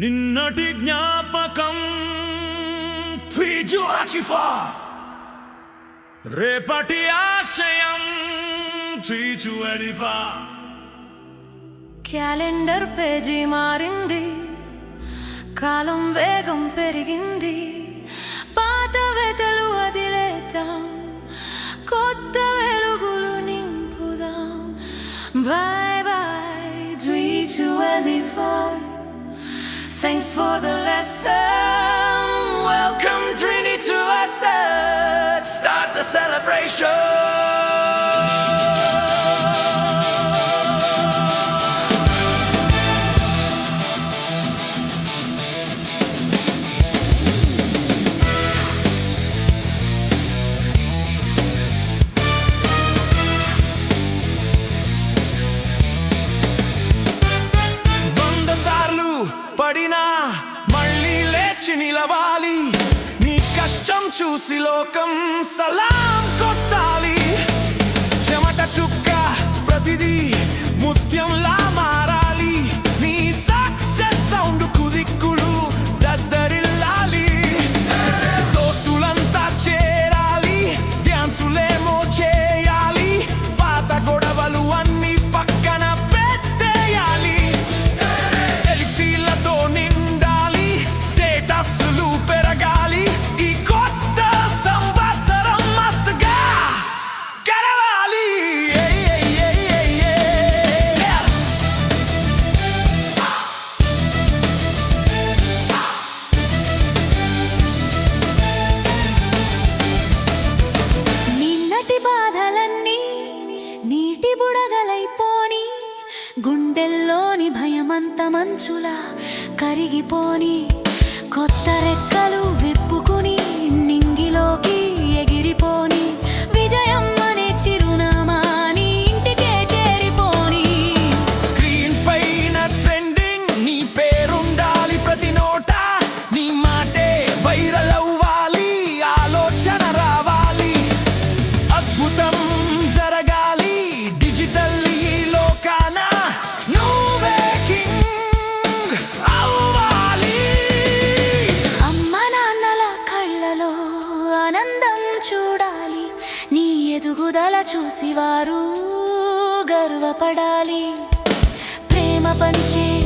నిన్నటి జ్ఞాపకం రేపటి ఆశయం ఫీజు అడిఫా క్యాలెండర్ పేజీ మారింది కాలం వేగం పెరిగింది. Thanks for the lesson. Welcome Trinity to our search. Start the celebration. కష్టం చూసి లోకం సలాం కొట్టాలి. చెమట చుక్క ప్రతిదీ ముత్యంలా మంత మంచులా కరిగిపోని కొత్త రెక్కలు ఎదుగుదల చూసి వారు గర్వపడాలి. ప్రేమ పంచే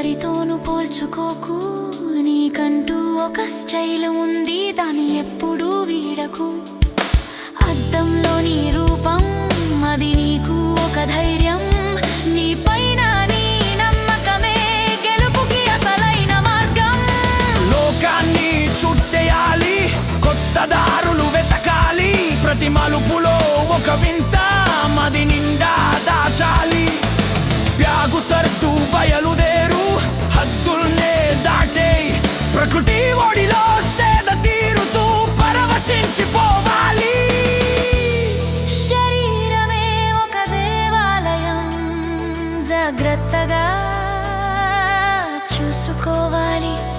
ఎవరితోనూ పోల్చుకోకు. నీకంటూ ఒక స్టైల్ ఉంది దాన్ని ఎప్పుడూ వీడకు. అద్దంలో నీ రూపం అది నీకు ఒక ధైర్యం. నీ పైన నీ నమ్మకమే గెలుపుకి అసలైన మార్గం. లోకాన్ని చుట్టేయాలి కొత్త దారులు వెతకాలి. ప్రతి మలుపులో ఒక వింత మది నిండా దాచాలి. జాగ్రత్తగా చూసుకోవాలి.